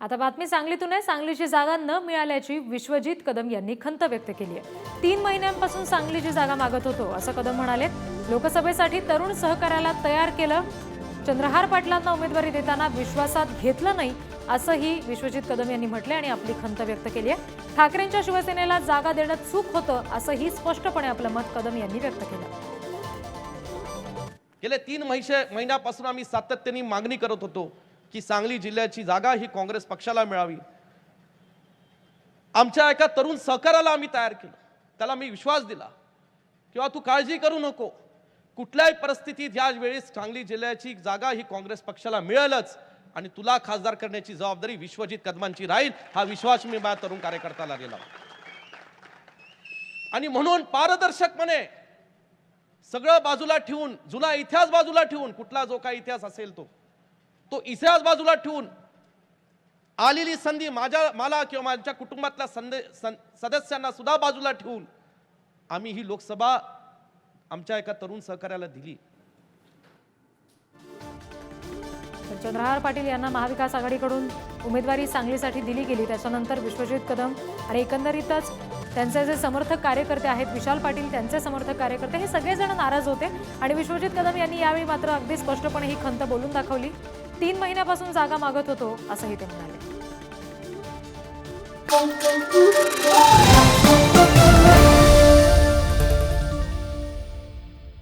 आता बातमी सांगलीतून आहे. सांगलीची जागा न मिळाल्याची विश्वजित कदम यांनी खंत व्यक्त केली आहे. तीन महिन्यांपासून सांगलीची जागा मागत होतो असं कदम म्हणाले. लोकसभेसाठी तरुण सहकार्याला तयार केलं. चंद्रहार पाटलांना उमेदवारी देताना विश्वासात घेतलं नाही असंही विश्वजित कदम यांनी म्हटले आणि आपली खंत व्यक्त केली आहे. ठाकरेंच्या शिवसेनेला जागा देणं चूक होतं असंही स्पष्टपणे आपलं मत कदम यांनी व्यक्त केलं. गेले तीन महिशे महिन्यापासून आम्ही सातत्याने मागणी करत होतो. की सांगली जिल्ह्याची जागा ही काँग्रेस पक्षाला मिळावी. आमच्या एका तरुण सहकाराला आम्ही तयार केलं. त्याला मी विश्वास दिला. किंवा तू काळजी करू नको. कुठल्याही परिस्थितीत या वेळेस सांगली जिल्ह्याची जागा ही काँग्रेस पक्षाला मिळेलच. आणि तुला खासदार करण्याची जबाबदारी विश्वजित कदमांची राहील हा विश्वास मी माझ्या तरुण कार्यकर्त्याला दिला. आणि म्हणून पारदर्शकपणे सगळं बाजूला ठेवून जुना इतिहास बाजूला ठेवून कुठला जो काही इतिहास असेल तो. तो इतिहास बाजूला ठेवून आलेली संधी माझ्या मला किंवा माझ्या कुटुंबातल्या संदे सं- सदस्यांना सुद्धा बाजूला ठेवून आम्ही ही लोकसभा आमच्या एका तरुण सहकार्याला दिली. चंद्रहार पाटील यांना महाविकास आघाडीकडून उमेदवारी सांगलीसाठी दिली गेली. त्याच्यानंतर विश्वजित कदम आणि एकंदरीतच त्यांचे जे समर्थक कार्यकर्ते आहेत विशाल पाटील त्यांचे समर्थक कार्यकर्ते हे सगळेजण नाराज होते. आणि विश्वजित कदम यांनी यावेळी मात्र अगदी स्पष्टपणे ही खंत बोलून दाखवली. तीन महिन्यापासून जागा मागत होतो असंही ते म्हणाले.